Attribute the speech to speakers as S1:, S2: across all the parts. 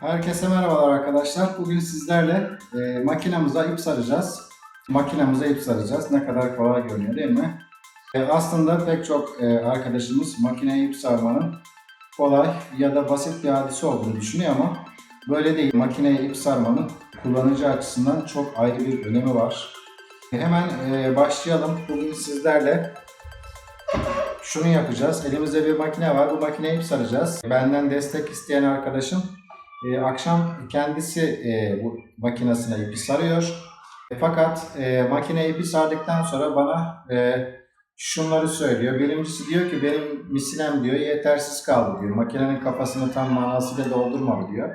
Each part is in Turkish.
S1: Herkese merhabalar arkadaşlar. Bugün sizlerle e, makinamıza ip saracağız. Makinamıza ip saracağız. Ne kadar kolay görünüyor değil mi? E, aslında pek çok e, arkadaşımız makineye ip sarmanın kolay ya da basit bir hadise olduğunu düşünüyor ama böyle değil. Makineye ip sarmanın kullanıcı açısından çok ayrı bir önemi var. Hemen e, başlayalım. Bugün sizlerle şunu yapacağız. Elimizde bir makine var. Bu makineye ip saracağız. Benden destek isteyen arkadaşım e, akşam kendisi e, bu makinesine ipi sarıyor. E, fakat e, makine ipi sardıktan sonra bana e, şunları söylüyor. Birincisi diyor ki benim misinem diyor yetersiz kaldı diyor. Makinenin kafasını tam manasıyla doldurmadı diyor.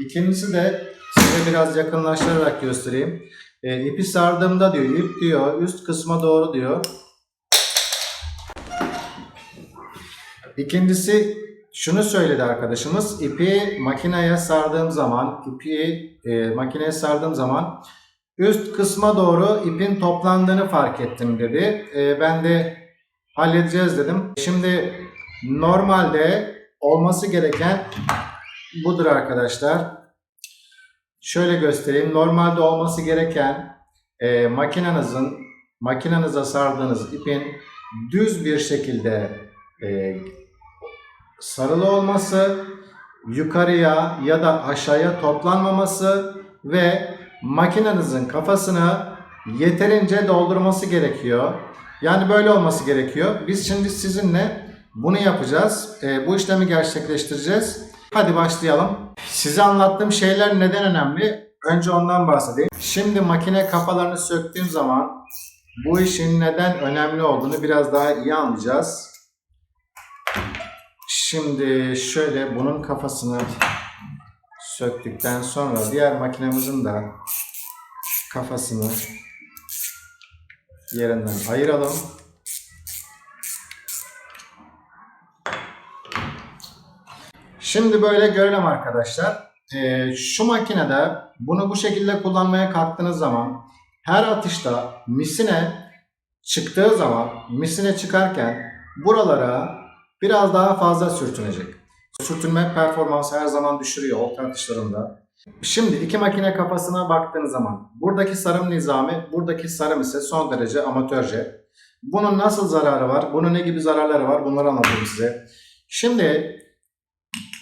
S1: İkincisi de size biraz yakınlaştırarak göstereyim. E, ipi sardığımda diyor ip diyor üst kısma doğru diyor. İkincisi şunu söyledi arkadaşımız. ipi makineye sardığım zaman, ipi e, makineye sardığım zaman üst kısma doğru ipin toplandığını fark ettim dedi. E, ben de halledeceğiz dedim. Şimdi normalde olması gereken budur arkadaşlar. Şöyle göstereyim. Normalde olması gereken e, makinenizin makinenize sardığınız ipin düz bir şekilde e, sarılı olması, yukarıya ya da aşağıya toplanmaması ve makinenizin kafasını yeterince doldurması gerekiyor. Yani böyle olması gerekiyor. Biz şimdi sizinle bunu yapacağız. E, bu işlemi gerçekleştireceğiz. Hadi başlayalım. Size anlattığım şeyler neden önemli? Önce ondan bahsedeyim. Şimdi makine kafalarını söktüğüm zaman bu işin neden önemli olduğunu biraz daha iyi anlayacağız. Şimdi şöyle bunun kafasını söktükten sonra diğer makinemizin de kafasını yerinden ayıralım. Şimdi böyle görelim arkadaşlar. Ee, şu makinede bunu bu şekilde kullanmaya kalktığınız zaman her atışta misine çıktığı zaman misine çıkarken buralara biraz daha fazla sürtünecek. Sürtünme performansı her zaman düşürüyor orta atışlarında. Şimdi iki makine kafasına baktığınız zaman buradaki sarım nizami, buradaki sarım ise son derece amatörce. Bunun nasıl zararı var, bunun ne gibi zararları var bunları anlatayım size. Şimdi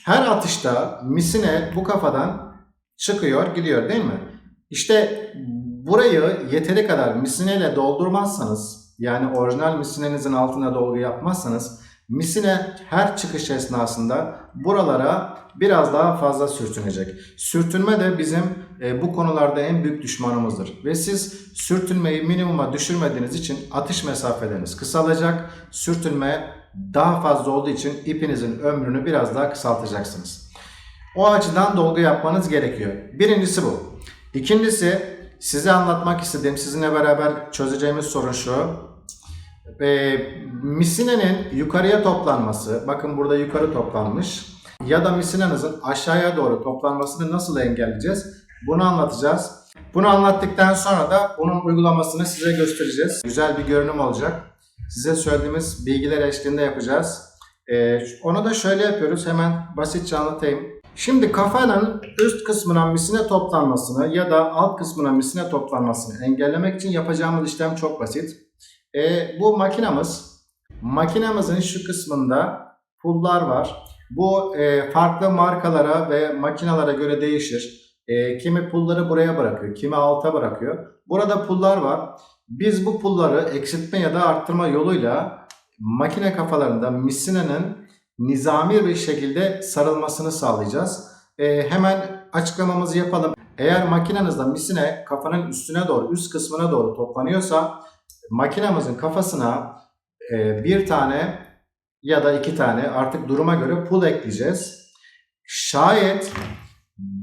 S1: her atışta misine bu kafadan çıkıyor gidiyor değil mi? İşte burayı yeteri kadar misineyle doldurmazsanız yani orijinal misinenizin altına dolgu yapmazsanız misine her çıkış esnasında buralara biraz daha fazla sürtünecek. Sürtünme de bizim e, bu konularda en büyük düşmanımızdır. Ve siz sürtünmeyi minimuma düşürmediğiniz için atış mesafeleriniz kısalacak. Sürtünme daha fazla olduğu için ipinizin ömrünü biraz daha kısaltacaksınız. O açıdan dolgu yapmanız gerekiyor. Birincisi bu. İkincisi size anlatmak istediğim, sizinle beraber çözeceğimiz sorun şu e, misinenin yukarıya toplanması, bakın burada yukarı toplanmış ya da misinenizin aşağıya doğru toplanmasını nasıl engelleyeceğiz? Bunu anlatacağız. Bunu anlattıktan sonra da bunun uygulamasını size göstereceğiz. Güzel bir görünüm olacak. Size söylediğimiz bilgiler eşliğinde yapacağız. Ee, onu da şöyle yapıyoruz. Hemen basitçe anlatayım. Şimdi kafanın üst kısmına misine toplanmasını ya da alt kısmına misine toplanmasını engellemek için yapacağımız işlem çok basit. E, bu makinamız, makinamızın şu kısmında pullar var. Bu e, farklı markalara ve makinalara göre değişir. E, kimi pulları buraya bırakıyor, kimi alta bırakıyor. Burada pullar var. Biz bu pulları eksiltme ya da arttırma yoluyla makine kafalarında misinenin nizami bir şekilde sarılmasını sağlayacağız. E, hemen açıklamamızı yapalım. Eğer makinenizde misine kafanın üstüne doğru, üst kısmına doğru toplanıyorsa makinamızın kafasına e, bir tane ya da iki tane artık duruma göre pul ekleyeceğiz. Şayet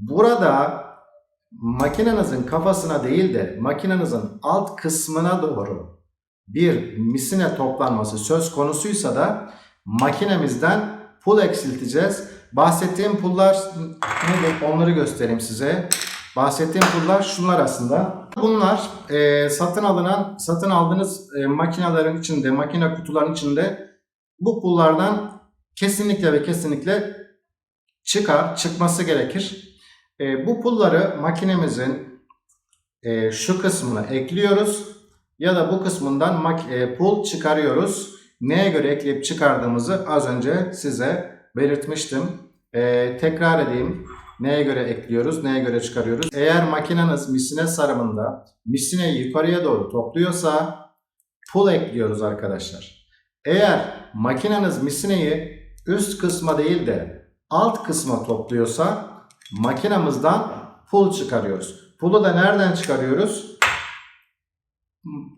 S1: burada makinenizin kafasına değil de makinenizin alt kısmına doğru bir misine toplanması söz konusuysa da makinemizden pul eksilteceğiz. Bahsettiğim pullar nedir onları göstereyim size. Bahsettiğim pullar şunlar aslında. Bunlar e, satın alınan, satın aldığınız e, makinelerin içinde, makine kutuların içinde bu pullardan kesinlikle ve kesinlikle çıkar, çıkması gerekir. E, bu pulları makinemizin e, şu kısmına ekliyoruz ya da bu kısmından e, pul çıkarıyoruz. Neye göre ekleyip çıkardığımızı az önce size belirtmiştim. E, tekrar edeyim. Neye göre ekliyoruz, neye göre çıkarıyoruz? Eğer makineniz misine sarımında misineyi yukarıya doğru topluyorsa pul ekliyoruz arkadaşlar. Eğer makineniz misineyi üst kısma değil de alt kısma topluyorsa makinamızdan pul çıkarıyoruz. Pulu da nereden çıkarıyoruz?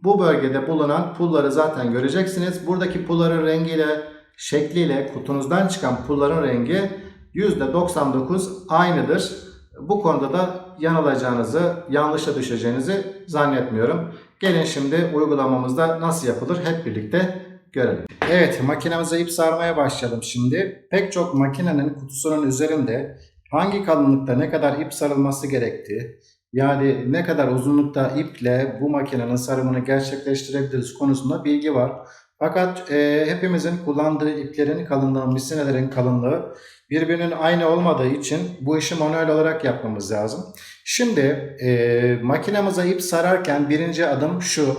S1: Bu bölgede bulunan pulları zaten göreceksiniz. Buradaki pulların rengiyle, şekliyle kutunuzdan çıkan pulların rengi %99 aynıdır. Bu konuda da yanılacağınızı, yanlışa düşeceğinizi zannetmiyorum. Gelin şimdi uygulamamızda nasıl yapılır hep birlikte görelim. Evet makinemize ip sarmaya başladım şimdi. Pek çok makinenin kutusunun üzerinde hangi kalınlıkta ne kadar ip sarılması gerektiği, yani ne kadar uzunlukta iple bu makinenin sarımını gerçekleştirebiliriz konusunda bilgi var. Fakat e, hepimizin kullandığı iplerin kalınlığı, misinelerin kalınlığı birbirinin aynı olmadığı için bu işi manuel olarak yapmamız lazım. Şimdi e, makinemize ip sararken birinci adım şu.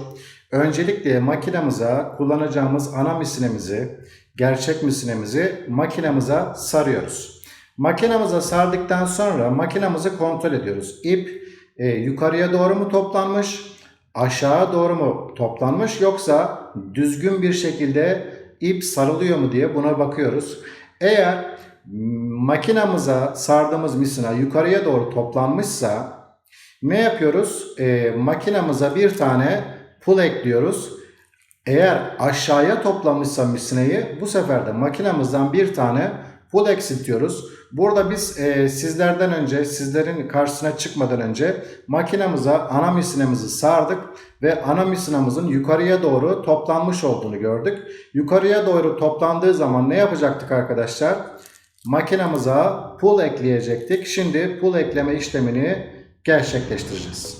S1: Öncelikle makinemize kullanacağımız ana misinemizi, gerçek misinemizi makinemize sarıyoruz. Makinemize sardıktan sonra makinemizi kontrol ediyoruz. İp e, yukarıya doğru mu toplanmış, aşağı doğru mu toplanmış yoksa düzgün bir şekilde ip sarılıyor mu diye buna bakıyoruz. Eğer makinamıza sardığımız misina yukarıya doğru toplanmışsa ne yapıyoruz? E, makinamıza bir tane pul ekliyoruz. Eğer aşağıya toplamışsa misineyi bu sefer de makinamızdan bir tane pul eksiltiyoruz. Burada biz e, sizlerden önce, sizlerin karşısına çıkmadan önce makinamıza ana misinemizi sardık ve ana misinamızın yukarıya doğru toplanmış olduğunu gördük. Yukarıya doğru toplandığı zaman ne yapacaktık arkadaşlar? Makinamıza pul ekleyecektik. Şimdi pul ekleme işlemini gerçekleştireceğiz.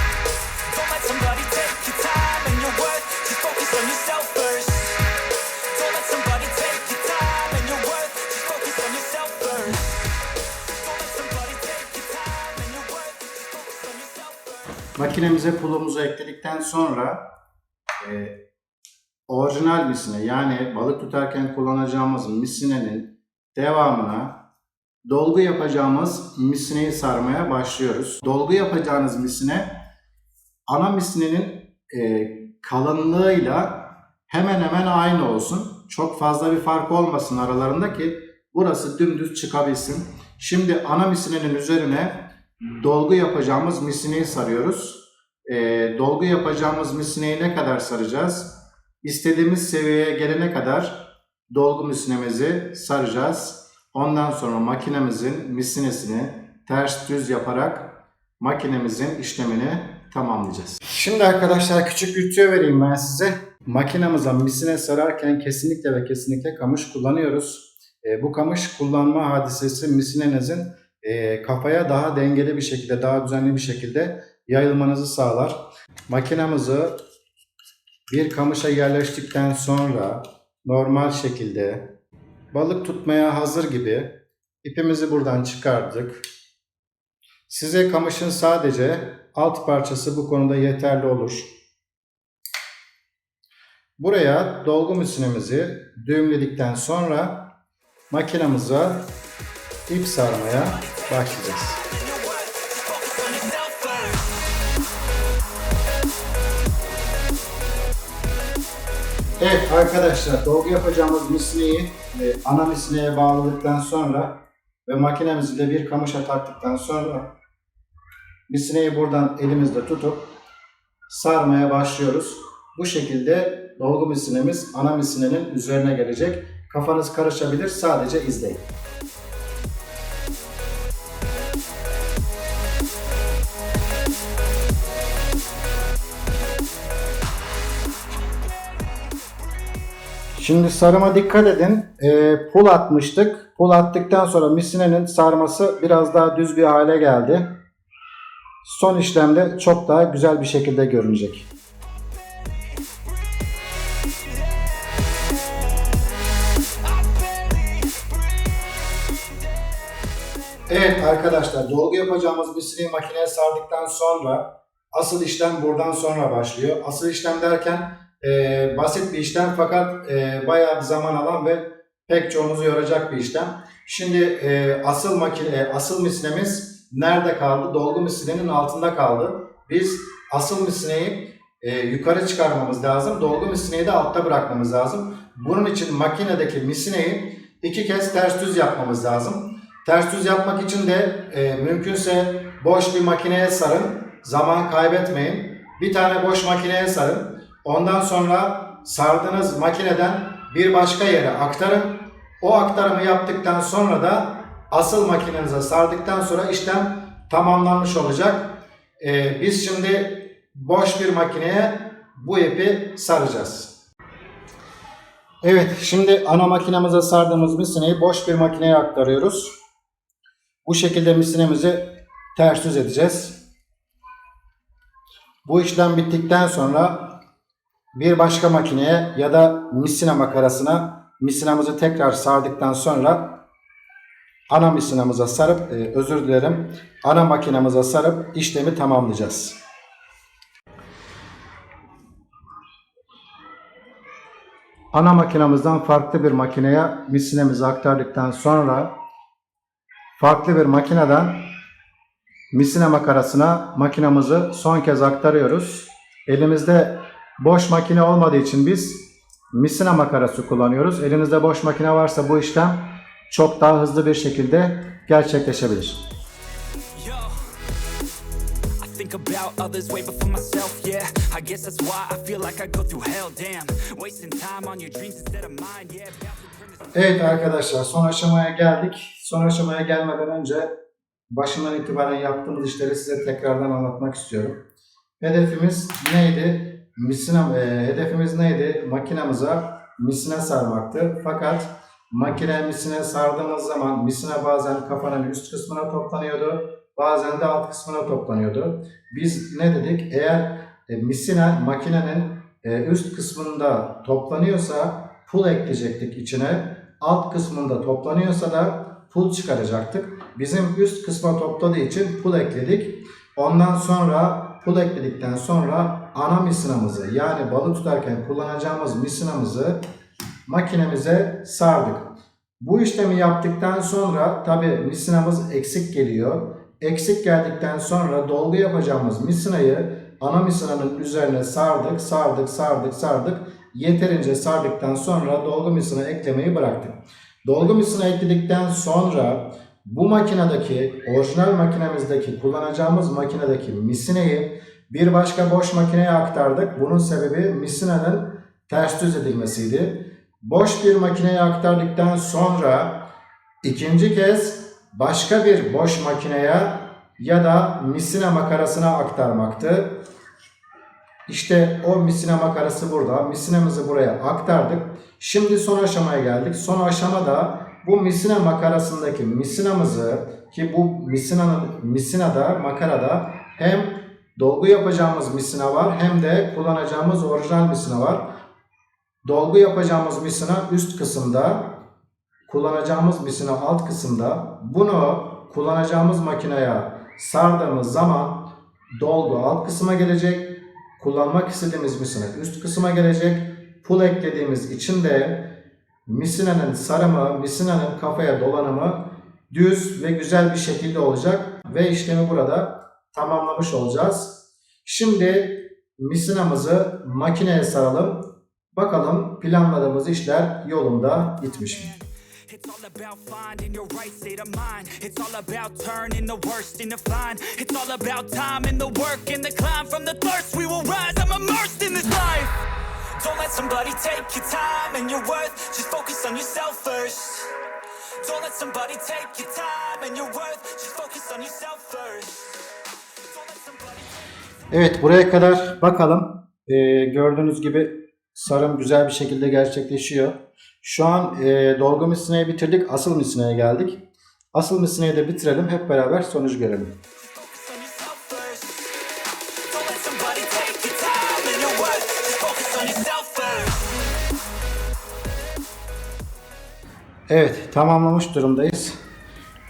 S1: Makinemize pulumuzu ekledikten sonra e, orijinal misine yani balık tutarken kullanacağımız misinenin devamına dolgu yapacağımız misineyi sarmaya başlıyoruz. Dolgu yapacağınız misine ana misinenin e, kalınlığıyla hemen hemen aynı olsun. Çok fazla bir fark olmasın aralarında ki burası dümdüz çıkabilsin. Şimdi ana misinenin üzerine dolgu yapacağımız misineyi sarıyoruz. E, dolgu yapacağımız misineyi ne kadar saracağız? İstediğimiz seviyeye gelene kadar dolgu misinemizi saracağız. Ondan sonra makinemizin misinesini ters düz yaparak makinemizin işlemini tamamlayacağız. Şimdi arkadaşlar küçük bir tüyo vereyim ben size. Makinemize misine sararken kesinlikle ve kesinlikle kamış kullanıyoruz. E, bu kamış kullanma hadisesi misinenizin e, kafaya daha dengeli bir şekilde, daha düzenli bir şekilde yayılmanızı sağlar. Makinamızı bir kamışa yerleştikten sonra normal şekilde balık tutmaya hazır gibi ipimizi buradan çıkardık. Size kamışın sadece alt parçası bu konuda yeterli olur. Buraya dolgu misinemizi düğümledikten sonra makinamıza ip sarmaya başlayacağız. Evet arkadaşlar dolgu yapacağımız misineyi e, ana misineye bağladıktan sonra ve makinemizi de bir kamışa taktıktan sonra misineyi buradan elimizde tutup sarmaya başlıyoruz. Bu şekilde dolgu misinemiz ana misinenin üzerine gelecek. Kafanız karışabilir sadece izleyin. Şimdi sarıma dikkat edin. Ee, pul atmıştık. Pul attıktan sonra misinenin sarması biraz daha düz bir hale geldi. Son işlemde çok daha güzel bir şekilde görünecek. Evet arkadaşlar dolgu yapacağımız misineyi makineye sardıktan sonra asıl işlem buradan sonra başlıyor. Asıl işlem derken e, basit bir işlem fakat e, bayağı bir zaman alan ve pek çoğumuzu yoracak bir işlem. Şimdi e, asıl makine, asıl misinemiz nerede kaldı? Dolgu misinenin altında kaldı. Biz asıl misineyi e, yukarı çıkarmamız lazım. Dolgu misineyi de altta bırakmamız lazım. Bunun için makinedeki misineyi iki kez ters düz yapmamız lazım. Ters düz yapmak için de e, mümkünse boş bir makineye sarın. Zaman kaybetmeyin. Bir tane boş makineye sarın. Ondan sonra sardığınız makineden bir başka yere aktarın. O aktarımı yaptıktan sonra da asıl makinenize sardıktan sonra işlem tamamlanmış olacak. E, biz şimdi boş bir makineye bu ipi saracağız. Evet, şimdi ana makinemize sardığımız misineyi boş bir makineye aktarıyoruz. Bu şekilde misinemizi ters düz edeceğiz. Bu işlem bittikten sonra bir başka makineye ya da misina makarasına misinamızı tekrar sardıktan sonra ana misinamıza sarıp, e, özür dilerim, ana makinamıza sarıp işlemi tamamlayacağız. Ana makinamızdan farklı bir makineye misinemizi aktardıktan sonra farklı bir makineden misine makarasına makinamızı son kez aktarıyoruz. Elimizde boş makine olmadığı için biz misine makarası kullanıyoruz. Elinizde boş makine varsa bu işlem çok daha hızlı bir şekilde gerçekleşebilir.
S2: Yo, I think about others way before myself, yeah. I guess that's why I feel like I go through hell, damn. Wasting time on your dreams instead of mine, yeah. Bouncing from this-
S1: Evet arkadaşlar son aşamaya geldik. Son aşamaya gelmeden önce başından itibaren yaptığımız işleri size tekrardan anlatmak istiyorum. Hedefimiz neydi? Misine, e, hedefimiz neydi? Makinamıza misine sarmaktı. Fakat makine misine sardığımız zaman misine bazen kafanın üst kısmına toplanıyordu. Bazen de alt kısmına toplanıyordu. Biz ne dedik? Eğer e, misine makinenin e, üst kısmında toplanıyorsa pul ekleyecektik içine alt kısmında toplanıyorsa da pul çıkaracaktık. Bizim üst kısma topladığı için pul ekledik. Ondan sonra pul ekledikten sonra ana misinamızı yani balık tutarken kullanacağımız misinamızı makinemize sardık. Bu işlemi yaptıktan sonra tabi misinamız eksik geliyor. Eksik geldikten sonra dolgu yapacağımız misinayı ana misinanın üzerine sardık, sardık, sardık, sardık. Yeterince sardıktan sonra dolgu misina eklemeyi bıraktık. Dolgu misina ekledikten sonra bu makinedeki, orijinal makinemizdeki kullanacağımız makinedeki misineyi bir başka boş makineye aktardık. Bunun sebebi misinenin ters düz edilmesiydi. Boş bir makineye aktardıktan sonra ikinci kez başka bir boş makineye ya da misine makarasına aktarmaktı. İşte o misine makarası burada. Misinemizi buraya aktardık. Şimdi son aşamaya geldik. Son aşamada bu misine makarasındaki misinamızı ki bu misinanın misinada makarada hem dolgu yapacağımız misina var hem de kullanacağımız orijinal misina var. Dolgu yapacağımız misina üst kısımda, kullanacağımız misina alt kısımda. Bunu kullanacağımız makineye sardığımız zaman dolgu alt kısma gelecek. Kullanmak istediğimiz misina üst kısma gelecek. Pul eklediğimiz için de misinenin sarımı, misinenin kafaya dolanımı düz ve güzel bir şekilde olacak ve işlemi burada tamamlamış olacağız. Şimdi misinamızı makineye saralım. Bakalım planladığımız işler yolunda gitmiş mi?
S2: It's all about finding your right state of mind. It's all about turning the worst into fine. It's all about time and the work and the climb from the thirst. We will rise. I'm immersed in this life. Don't let somebody take your time and your worth. Just focus on yourself first. Don't let somebody take your time and your worth. Just focus on yourself first.
S1: Evet buraya kadar bakalım. Ee, gördüğünüz gibi sarım güzel bir şekilde gerçekleşiyor. Şu an e, dolgu misineyi bitirdik. Asıl misineye geldik. Asıl misineyi de bitirelim. Hep beraber sonuç görelim. Evet, tamamlamış durumdayız.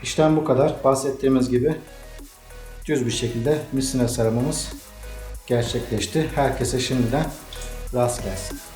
S1: İşlem bu kadar. Bahsettiğimiz gibi düz bir şekilde misine sarımımız gerçekleşti. Herkese şimdiden rast gelsin.